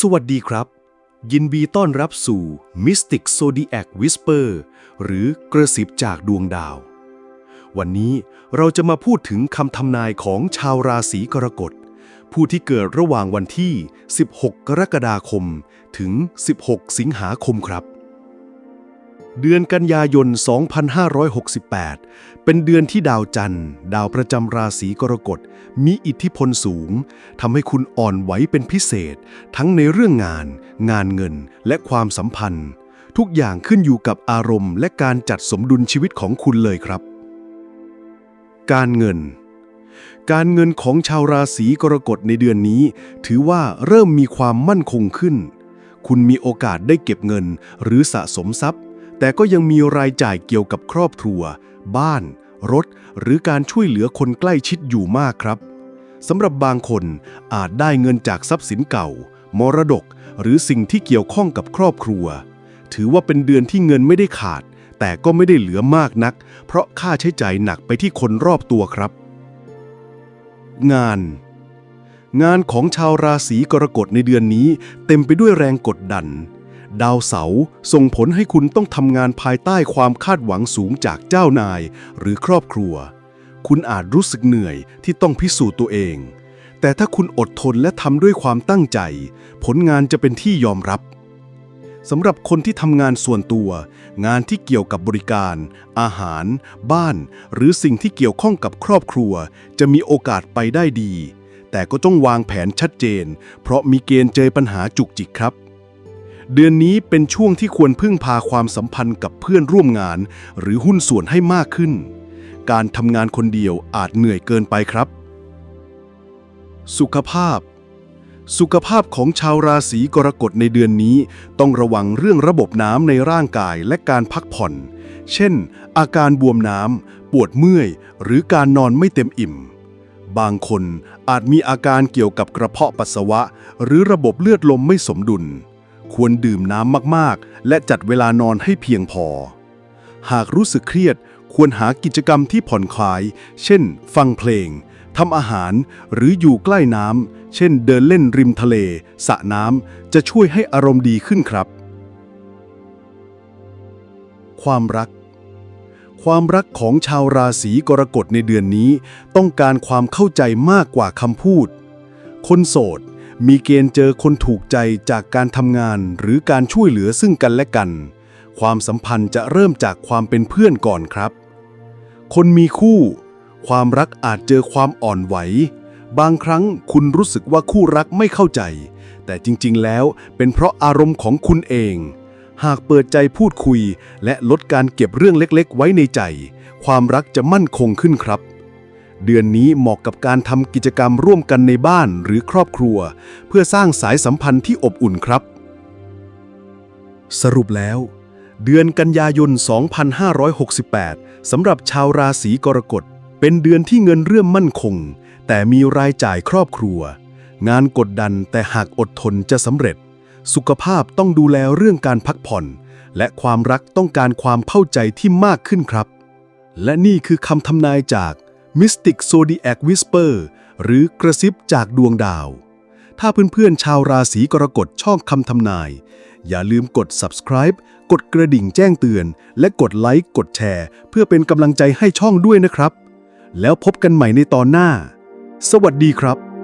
สวัสดีครับ ยินดีต้อนรับสู่ Mystic Zodiac Whisper หรือกระสิบจากดวงดาว วันนี้เราจะมาพูดถึงคำทำนายของชาวราศีกรกฎ ผู้ที่เกิดระหว่างวันที่ 16 กรกฎาคม ถึง 16 สิงหาคมครับ เดือนกันยายน 2568 เป็นเดือนที่ดาวจันทร์ ดาวประจำราศีกรกฎ มีอิทธิพลสูง ทำให้คุณอ่อนไหวเป็นพิเศษ ทั้งในเรื่องงาน งานเงิน และความสัมพันธ์ ทุกอย่างขึ้นอยู่กับอารมณ์ และการจัดสมดุลชีวิตของคุณเลยครับ การเงิน การเงินของชาวราศีกรกฎในเดือนนี้ ถือว่าเริ่มมีความมั่นคงขึ้น คุณมีโอกาสได้เก็บเงิน หรือสะสมทรัพย์ แต่ก็ยังมีรายจ่ายเกี่ยวกับครอบครัว บ้าน รถ หรือการช่วยเหลือคนใกล้ชิดอยู่มากครับสำหรับบางคนอาจได้เงินจากทรัพย์สินเก่า มรดก หรือสิ่งที่เกี่ยวข้องกับครอบครัว ถือว่าเป็นเดือนที่เงินไม่ได้ขาด แต่ก็ไม่ได้เหลือมากนัก เพราะค่าใช้จ่ายหนักไปที่คนรอบตัวครับ งาน งานของชาวราศีกรกฎในเดือนนี้ เต็มไปด้วยแรงกดดัน ดาวเสาร์ส่งผลให้คุณต้องทำงานภายใต้ความคาดหวังสูงจากเจ้านายหรือครอบครัว คุณอาจรู้สึกเหนื่อยที่ต้องพิสูจน์ตัวเอง แต่ถ้าคุณอดทนและทำด้วยความตั้งใจ ผลงานจะเป็นที่ยอมรับสำหรับคนที่ทำงานส่วนตัว งานที่เกี่ยวกับบริการ อาหาร บ้าน หรือสิ่งที่เกี่ยวข้องกับครอบครัว จะมีโอกาสไปได้ดี แต่ก็ต้องวางแผนชัดเจน เพราะมีเกณฑ์เจอปัญหาจุกจิกครับ เดือนนี้เป็นช่วงที่ควรพึ่งพาความสัมพันธ์กับเพื่อนร่วมงาน หรือหุ้นส่วนให้มากขึ้น การทำงานคนเดียวอาจเหนื่อยเกินไปครับ สุขภาพ สุขภาพของชาวราศีกรกฎในเดือนนี้ ต้องระวังเรื่องระบบน้ำในร่างกายและการพักผ่อน เช่น อาการบวมน้ำ ปวดเมื่อย หรือการนอนไม่เต็มอิ่มบางคนอาจมีอาการเกี่ยวกับกระเพาะปัสสาวะ หรือระบบเลือดลมไม่สมดุล ควรดื่มน้ำมากๆ และจัดเวลานอนให้เพียงพอ หากรู้สึกเครียดควรหากิจกรรมที่ผ่อนคลาย เช่น ฟังเพลงทำอาหาร หรืออยู่ใกล้น้ำ เช่นเดินเล่นริมทะเล สระน้ำ จะช่วยให้อารมณ์ดีขึ้นครับ ความรัก ความรักของชาวราศีกรกฎในเดือนนี้ ต้องการความเข้าใจมากกว่าคำพูด คนโสด มีเกณฑ์เจอคนถูกใจจากการทำงานหรือการช่วยเหลือซึ่งกันและกัน ความสัมพันธ์จะเริ่มจากความเป็นเพื่อนก่อนครับ คนมีคู่ ความรักอาจเจอความอ่อนไหว บางครั้งคุณรู้สึกว่าคู่รักไม่เข้าใจ แต่จริงๆ แล้วเป็นเพราะอารมณ์ของคุณเอง หากเปิดใจพูดคุย และลดการเก็บเรื่องเล็กๆ ไว้ในใจ ความรักจะมั่นคงขึ้นครับ เดือนนี้เหมาะกับการทำกิจกรรมร่วมกันในบ้านหรือครอบครัว เพื่อสร้างสายสัมพันธ์ที่อบอุ่นครับ สรุปแล้ว เดือนกันยายน 2568 สำหรับชาวราศีกรกฎ เป็นเดือนที่เงินเริ่มมั่นคง แต่มีรายจ่ายครอบครัว งานกดดันแต่หากอดทนจะสำเร็จ สุขภาพต้องดูแลเรื่องการพักผ่อน และความรักต้องการความเข้าใจที่มากขึ้นครับ และนี่คือคำทำนายจาก Mystic Zodiac Whisper หรือกระซิบจากดวงดาว ถ้าเพื่อนๆชาวราศีกรกฎชอบคำทำนาย อย่าลืมกด subscribe กดกระดิ่งแจ้งเตือน และกดไลค์กดแชร์ เพื่อเป็นกำลังใจให้ช่องด้วยนะครับ แล้วพบกันใหม่ในตอนหน้า สวัสดีครับ